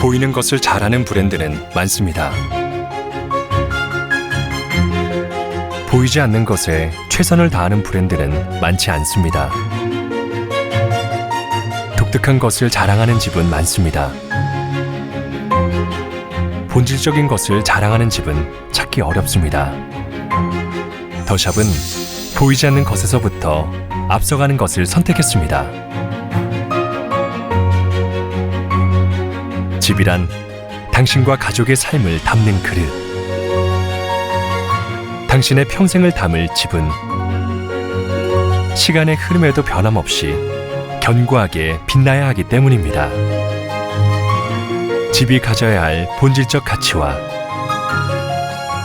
보이는 것을 잘하는 브랜드는 많습니다. 보이지 않는 것에 최선을 다하는 브랜드는 많지 않습니다. 독특한 것을 자랑하는 집은 많습니다. 본질적인 것을 자랑하는 집은 찾기 어렵습니다. 더샵은 보이지 않는 것에서부터 앞서가는 것을 선택했습니다. 집이란 당신과 가족의 삶을 담는 그릇. 당신의 평생을 담을 집은 시간의 흐름에도 변함없이 견고하게 빛나야 하기 때문입니다. 집이 가져야 할 본질적 가치와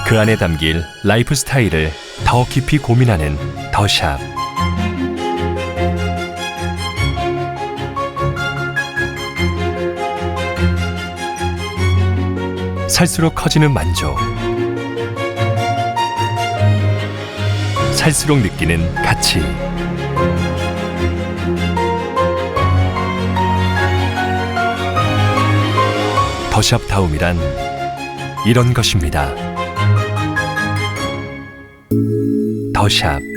그 안에 담길 라이프 스타일을 더 깊이 고민하는 더샵. 살수록 커지는 만족. 살수록 느끼는 가치. 더샵 다움이란 이런 것입니다. 더샵